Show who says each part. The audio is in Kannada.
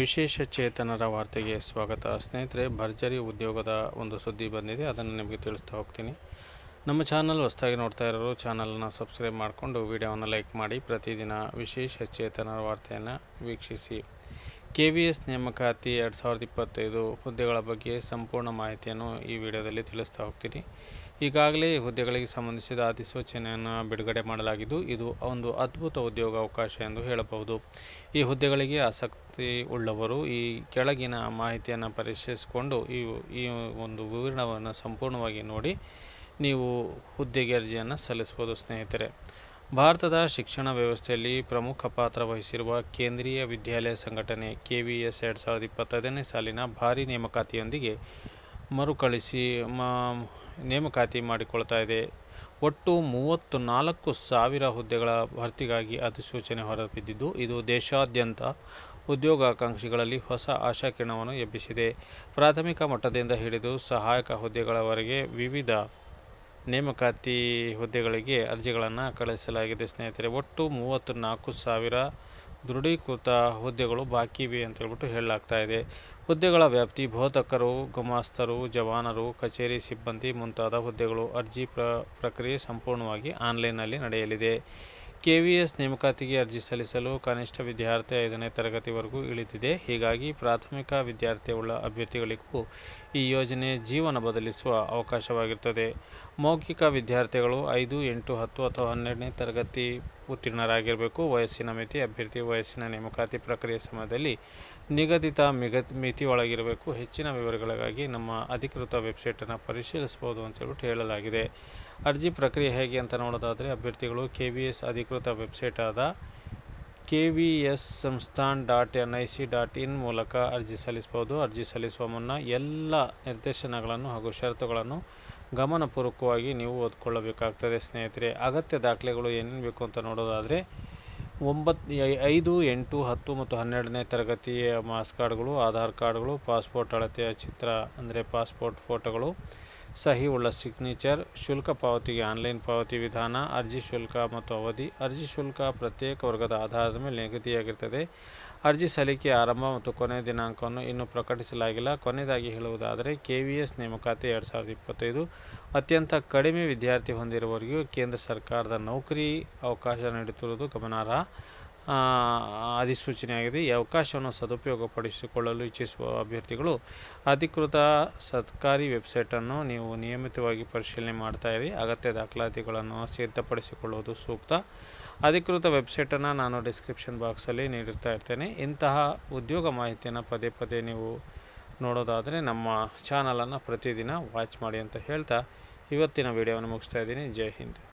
Speaker 1: ವಿಶೇಷ ಚೇತನರ ವಾರ್ತೆಗೆ ಸ್ವಾಗತ. ಸ್ನೇಹಿತರೆ, ಭರ್ಜರಿ ಉದ್ಯೋಗದ ಒಂದು ಸುದ್ದಿ ಬಂದಿದೆ. ಅದನ್ನು ನಿಮಗೆ ತಿಳಿಸ್ತಾ ಹೋಗ್ತೀನಿ. ನಮ್ಮ ಚಾನಲ್ ಹೊಸದಾಗಿ ನೋಡ್ತಾ ಇರೋರು ಚಾನಲನ್ನು ಸಬ್ಸ್ಕ್ರೈಬ್ ಮಾಡಿಕೊಂಡು ವಿಡಿಯೋವನ್ನು ಲೈಕ್ ಮಾಡಿ, ಪ್ರತಿದಿನ ವಿಶೇಷ ಚೇತನರ ವಾರ್ತೆಯನ್ನು ವೀಕ್ಷಿಸಿ. ಕೆ ವಿ ಎಸ್ ನೇಮಕಾತಿ ಎರಡು ಸಾವಿರದ ಇಪ್ಪತ್ತೈದು ಹುದ್ದೆಗಳ ಬಗ್ಗೆ ಸಂಪೂರ್ಣ ಮಾಹಿತಿಯನ್ನು ಈ ವಿಡಿಯೋದಲ್ಲಿ ತಿಳಿಸ್ತಾ ಹೋಗ್ತೀನಿ. ಈಗಾಗಲೇ ಹುದ್ದೆಗಳಿಗೆ ಸಂಬಂಧಿಸಿದ ಅಧಿಸೂಚನೆಯನ್ನು ಬಿಡುಗಡೆ ಮಾಡಲಾಗಿದ್ದು, ಇದು ಒಂದು ಅದ್ಭುತ ಉದ್ಯೋಗ ಅವಕಾಶ ಎಂದು ಹೇಳಬಹುದು. ಈ ಹುದ್ದೆಗಳಿಗೆ ಆಸಕ್ತಿ ಉಳ್ಳವರು ಈ ಕೆಳಗಿನ ಮಾಹಿತಿಯನ್ನು ಪರಿಶೀಲಿಸಿಕೊಂಡು ಈ ಈ ಒಂದು ವಿವರಣವನ್ನು ಸಂಪೂರ್ಣವಾಗಿ ನೋಡಿ, ನೀವು ಹುದ್ದೆಗೆ ಅರ್ಜಿಯನ್ನು ಸಲ್ಲಿಸ್ಬೋದು ಸ್ನೇಹಿತರೆ. ಭಾರತದ ಶಿಕ್ಷಣ ವ್ಯವಸ್ಥೆಯಲ್ಲಿ ಪ್ರಮುಖ ಪಾತ್ರ ವಹಿಸಿರುವ ಕೇಂದ್ರೀಯ ವಿದ್ಯಾಲಯ ಸಂಘಟನೆ ಕೆ ವಿ ಎಸ್ ಎರಡು ಸಾವಿರದ ಇಪ್ಪತ್ತೈದನೇ ಸಾಲಿನ ಭಾರಿ ನೇಮಕಾತಿಯೊಂದಿಗೆ ಮರುಕಳಿಸಿ ನೇಮಕಾತಿ ಮಾಡಿಕೊಳ್ತಾ ಇದೆ. ಒಟ್ಟು ಮೂವತ್ತು ನಾಲ್ಕು ಸಾವಿರ ಹುದ್ದೆಗಳ ಭರ್ತಿಗಾಗಿ ಅಧಿಸೂಚನೆ ಹೊರಬಿದ್ದಿದ್ದು, ಇದು ದೇಶಾದ್ಯಂತ ಉದ್ಯೋಗಾಕಾಂಕ್ಷಿಗಳಲ್ಲಿ ಹೊಸ ಆಶಾಕಿರಣವನ್ನು ಎಬ್ಬಿಸಿದೆ. ಪ್ರಾಥಮಿಕ ಮಟ್ಟದಿಂದ ಹಿಡಿದು ಸಹಾಯಕ ಹುದ್ದೆಗಳವರೆಗೆ ವಿವಿಧ ನೇಮಕಾತಿ ಹುದ್ದೆಗಳಿಗೆ ಅರ್ಜಿಗಳನ್ನು ಕಳಿಸಲಾಗಿದೆ ಸ್ನೇಹಿತರೆ, ಒಟ್ಟು ಮೂವತ್ತು ನಾಲ್ಕು ಸಾವಿರ ದೃಢೀಕೃತ ಹುದ್ದೆಗಳು ಬಾಕಿ ಇವೆ ಅಂತ ಹೇಳ್ಬಿಟ್ಟು ಹೇಳಲಾಗ್ತಾ ಇದೆ. ಹುದ್ದೆಗಳ ವ್ಯಾಪ್ತಿ, ಬೋಧಕರು, ಗುಮಾಸ್ತರು, ಜವಾನರು, ಕಚೇರಿ ಸಿಬ್ಬಂದಿ ಮುಂತಾದ ಹುದ್ದೆಗಳು ಅರ್ಜಿ ಪ್ರ, ಪ್ರಕ್ರಿಯೆ ಸಂಪೂರ್ಣವಾಗಿ ಆನ್ಲೈನ್ನಲ್ಲಿ ನಡೆಯಲಿದೆ. ಕೆ ವಿ ಎಸ್ ನೇಮಕಾತಿಗೆ ಅರ್ಜಿ ಸಲ್ಲಿಸಲು ಕನಿಷ್ಠ ವಿದ್ಯಾರ್ಥಿ ಐದನೇ ತರಗತಿವರೆಗೂ ಇಳಿದಿದೆ. ಹೀಗಾಗಿ ಪ್ರಾಥಮಿಕ ವಿದ್ಯಾರ್ಥಿಯುಳ್ಳ ಅಭ್ಯರ್ಥಿಗಳಿಗೂ ಈ ಯೋಜನೆ ಜೀವನ ಬದಲಿಸುವ ಅವಕಾಶವಾಗಿರುತ್ತದೆ. ಮೌಖಿಕ ವಿದ್ಯಾರ್ಥಿಗಳು ಐದು, ಎಂಟು, ಹತ್ತು ಅಥವಾ ಹನ್ನೆರಡನೇ ತರಗತಿ ಉತ್ತೀರ್ಣರಾಗಿರಬೇಕು. ವಯಸ್ಸಿನ ಮಿತಿ ಅಭ್ಯರ್ಥಿ ವಯಸ್ಸಿನ ನೇಮಕಾತಿ ಪ್ರಕ್ರಿಯೆ ಸಮಯದಲ್ಲಿ ನಿಗದಿತ ಮಿಗ ಮಿತಿಯೊಳಗಿರಬೇಕು ಹೆಚ್ಚಿನ ವಿವರಗಳಿಗಾಗಿ ನಮ್ಮ ಅಧಿಕೃತ ವೆಬ್ಸೈಟನ್ನು ಪರಿಶೀಲಿಸಬಹುದು ಅಂತೇಳ್ಬಿಟ್ಟು ಹೇಳಲಾಗಿದೆ. ಅರ್ಜಿ ಪ್ರಕ್ರಿಯೆ ಹೇಗೆ ಅಂತ ನೋಡೋದಾದರೆ ಅಭ್ಯರ್ಥಿಗಳು ಕೆ ವಿ ಎಸ್ ಅಧಿಕೃತ ವೆಬ್ಸೈಟ್ ಆದ K V S Sansthan dot N I C dot in ಮೂಲಕ ಅರ್ಜಿ ಸಲ್ಲಿಸ್ಬೋದು ಅರ್ಜಿ ಸಲ್ಲಿಸುವ ಮುನ್ನ ಎಲ್ಲ ನಿರ್ದೇಶನಗಳನ್ನು ಹಾಗೂ ಷರತ್ತುಗಳನ್ನು ಗಮನಪೂರ್ವಕವಾಗಿ ನೀವು ಓದ್ಕೊಳ್ಳಬೇಕಾಗ್ತದೆ. ಸ್ನೇಹಿತರೆ, ಅಗತ್ಯ ದಾಖಲೆಗಳು ಏನೇನು ಬೇಕು ಅಂತ ನೋಡೋದಾದರೆ ಒಂಬತ್ತು ಐದು, ಎಂಟು, ಹತ್ತು ಮತ್ತು ಹನ್ನೆರಡನೇ ತರಗತಿಯ ಮಾಸ್ ಕಾರ್ಡ್ಗಳು, ಆಧಾರ್ ಕಾರ್ಡ್ಗಳು, ಪಾಸ್ಪೋರ್ಟ್ ಅಳತೆಯ ಚಿತ್ರ, ಅಂದರೆ ಪಾಸ್ಪೋರ್ಟ್ ಫೋಟೋಗಳು ಸಹಿ ಉಳ್ಳ ಸಿಗ್ನೇಚರ್ ಶುಲ್ಕ ಪಾವತಿಗೆ ಆನ್ಲೈನ್ ಪಾವತಿ ವಿಧಾನ, ಅರ್ಜಿ ಶುಲ್ಕ ಮತ್ತು ಅವಧಿ. ಅರ್ಜಿ ಶುಲ್ಕ ಪ್ರತ್ಯೇಕ ವರ್ಗದ ಆಧಾರದ ಮೇಲೆ ನಿಗದಿಯಾಗಿರ್ತದೆ ಅರ್ಜಿ ಸಲ್ಲಿಕೆ ಆರಂಭ ಮತ್ತು ಕೊನೆಯ ದಿನಾಂಕವನ್ನು ಇನ್ನೂ ಪ್ರಕಟಿಸಲಾಗಿಲ್ಲ. ಕೊನೆಯದಾಗಿ ಹೇಳುವುದಾದರೆ ಕೆ ವಿ ಎಸ್ ನೇಮಕಾತಿ ಎರಡು ಸಾವಿರದ ಇಪ್ಪತ್ತೈದು. ಅತ್ಯಂತ ಕಡಿಮೆ ವಿದ್ಯಾರ್ಥಿ ಹೊಂದಿರುವವರಿಗೂ ಕೇಂದ್ರ ಸರ್ಕಾರದ ನೌಕರಿ ಅವಕಾಶ ನೀಡುತ್ತಿರುವುದು ಗಮನಾರ್ಹ. ಅಧಿಸೂಚನೆಯಾಗಿದೆ ಈ ಅವಕಾಶವನ್ನು ಸದುಪಯೋಗಪಡಿಸಿಕೊಳ್ಳಲು ಇಚ್ಛಿಸುವ ಅಭ್ಯರ್ಥಿಗಳು ಅಧಿಕೃತ ಸರ್ಕಾರಿ ವೆಬ್ಸೈಟನ್ನು ನೀವು ನಿಯಮಿತವಾಗಿ ಪರಿಶೀಲನೆ ಮಾಡ್ತಾ ಇರಿ. ಅಗತ್ಯ ದಾಖಲಾತಿಗಳನ್ನು ಸಿದ್ಧಪಡಿಸಿಕೊಳ್ಳುವುದು ಸೂಕ್ತ. ಅಧಿಕೃತ ವೆಬ್ಸೈಟನ್ನು ನಾನು ಡಿಸ್ಕ್ರಿಪ್ಷನ್ ಬಾಕ್ಸಲ್ಲಿ ನೀಡಿರ್ತಾ ಇರ್ತೇನೆ. ಇಂತಹ ಉದ್ಯೋಗ ಮಾಹಿತಿಯನ್ನು ಪದೇ ಪದೇ ನೀವು ನೋಡೋದಾದರೆ ನಮ್ಮ ಚಾನಲನ್ನು ಪ್ರತಿದಿನ ವಾಚ್ ಮಾಡಿ ಅಂತ ಹೇಳ್ತಾ ಇವತ್ತಿನ ವಿಡಿಯೋವನ್ನು ಮುಗಿಸ್ತಾ ಇದ್ದೀನಿ. ಜೈ ಹಿಂದ್.